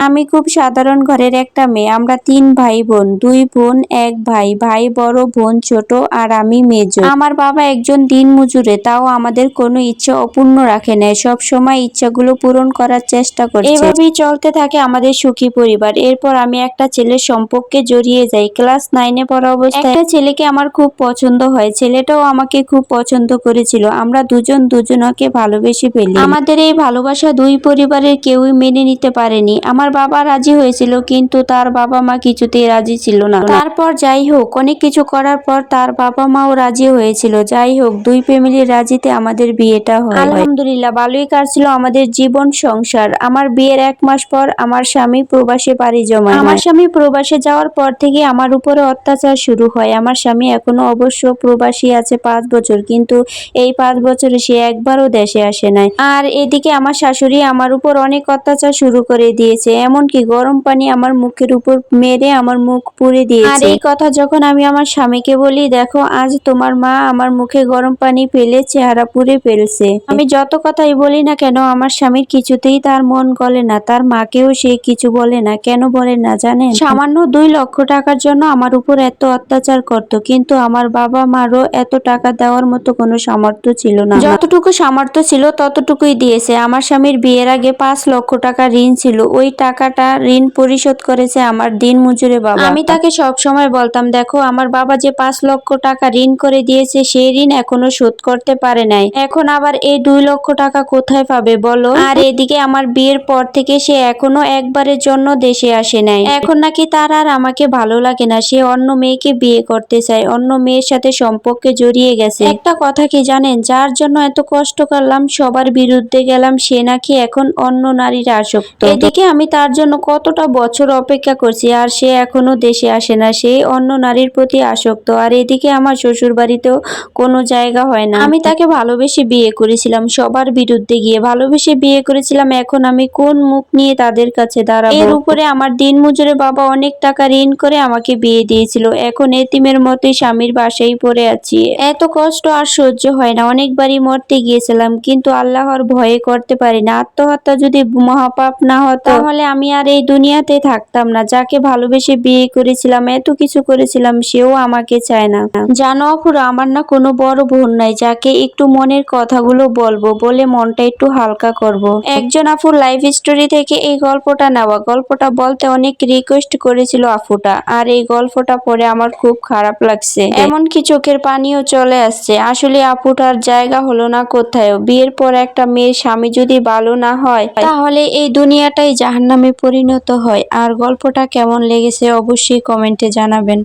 আমি খুব সাধারণ ঘরের একটা মেয়ে। আমরা তিন ভাই বোন, দুই বোন, এক ভাই। ভাই বড়, বোন ছোট আর আমি মেজো আমার বাবা একজন দিন মজুরে, তাও আমাদের কোনো ইচ্ছা অপূর্ণ রাখে নাই। সব সময় ইচ্ছাগুলো পূরণ করার চেষ্টা করে এভাবেই চলতে থাকে আমাদের সুখী পরিবার। এরপর আমি একটা ছেলের সম্পর্কে জড়িয়ে যাই। ক্লাস নাইনে পড়া অবস্থায় একটা ছেলেকে আমার খুব পছন্দ হয়। ছেলেটাও আমাকে খুব পছন্দ করেছিল। আমরা দুজন দুজনকে ভালোবেসে ফেলি। আমাদের এই ভালোবাসা দুই পরিবারের কেউই মেনে নিতে পারেনি। আমার বাবা রাজি হয়েছিল, কিন্তু তার বাবা মা কিছুতেই রাজি ছিল না। তারপর যাই হোক, অনেক কিছু করার পর তার বাবা মাও রাজি হয়েছিল। যাই হোক, দুই ফ্যামিলির রাজিতে আমাদের বিয়েটা হয়। আলহামদুলিল্লাহ, ভালোই কাটছিল আমাদের জীবন সংসার। আমার বিয়ের এক মাস পর আমার স্বামী প্রবাসে পাড়ি জমায়। আমার স্বামী প্রবাসে যাওয়ার পর থেকে আমার উপরে অত্যাচার শুরু হয়। আমার স্বামী এখনও অবশ্য প্রবাসী আছে পাঁচ বছর, কিন্তু এই পাঁচ বছরে সে একবারও দেশে আসে নাই। আর এদিকে আমার শাশুড়ি আমার উপর অনেক অত্যাচার শুরু করে দিয়েছে। এমনকি গরম পানি আমার মুখের উপর মেরে আমার মুখ পুড়ে দিয়েছে। আর এই কথা যখন আমি আমার স্বামীকে বলি, দেখো, আজ তোমার মা আমার মুখে গরম পানি ফেলে চেহারা পুড়ে ফেলছে। আমি যত কথাই বলি না কেন, আমার স্বামীর কিছুতেই তার মন গলে না, তার মাকেও সে কিছু বলে না। কেন বলে না জানেন? সামান্য দুই লক্ষ টাকার জন্য আমার উপর এত অত্যাচার করত, কিন্তু আমার বাবা মারও এত টাকা দেওয়ার মতো কোনো সামর্থ্য ছিল না। যতটুকু সামর্থ্য ছিল, ততটুকুই দিয়েছে। আমার স্বামীর বিয়ের আগে পাঁচ লক্ষ টাকা ঋণ ছিল। ওই টাকাটা ঋণ পরিশোধ করেছে আমার দিন মজুরে বাবা। আমি তাকে সব সময় বলতাম দেখো আমার বাবা যে পাঁচ লক্ষ টাকা ঋণ করে দিয়েছে সেই ঋণ এখনও শোধ করতে পারে নাই। এখন আবার এই দুই লক্ষ টাকা কোথায় পাবে বলো? আর এদিকে আমার বিয়ের পর থেকে সে এখনও একবারের জন্য দেশে আসে নাই। এখন নাকি তার আর আমাকে ভালো লাগে না। সে অন্য মেয়েকে বিয়ে করতে চায়। অন্য মেয়ের সাথে সম্পর্কে জড়িয়ে গেছে। একটা কথা কি জানেন? যার জন্য এত কষ্ট করলাম সবার বিরুদ্ধে গেলাম সে নাকি এখন অন্য নারীর আসক্ত। এদিকে আমি তার জন্য কতটা বছর অপেক্ষা করছি আর সে এখনও দেশে আসে না। সে অন্য নারীর প্রতি আসক্ত। আর এদিকে আমার শ্বশুর বাড়িতেও কোনো জায়গা হয় না। আমি তাকে ভালোবেসে বিয়ে করেছিলাম, সবার বিরুদ্ধে গিয়ে। ভালোবেসে বিয়ে করেছিলাম, এখন আমি কোন মুখ নিয়ে তাদের কাছে দাঁড়াবো? এর উপরে আমার দিন মজুরে বাবা অনেক টাকা ঋণ করে আমাকে বিয়ে দিয়েছিল। এখন এতিমের মতোই স্বামীর বাসায় পড়ে আছি। এত কষ্ট আর সহ্য হয় না। অনেকবারই মরতে গিয়েছিলাম, কিন্তু আল্লাহর ভয়ে করতে পারি না। আত্মহত্যা যদি মহাপাপ না হতো, তাহলে আমি আর এই দুনিয়াতে থাকতাম না। যাকে ভালোবেসে বিয়ে করেছিলাম এত কিছু করেছিলাম সেও আমাকে চায় না। জানো অপুরা আমার না কোনো বড় বোন নাই যাকে একটু মনের কথাগুলো বলব বলে মনটা একটু হালকা করব। একজন আপুর লাইফ স্টোরি থেকে এই গল্পটা নেওয়া। গল্পটা বলতে অনেক রিকোয়েস্ট করেছিল আফুটা আর এই গল্পটা পড়ে আমার খুব খারাপ লাগছে। এমনকি চোখের পানিও চলে আসছে। আসলে আপুটার জায়গা হলো না কোথায় বিয়ের পর একটা মেয়ের স্বামী যদি ভালো না হয় তাহলে এই দুনিয়াটাই জাহান্নামে পরিণত হয় আর গল্পটা কেমন লেগেছে অবশ্যই কমেন্টে জানাবেন।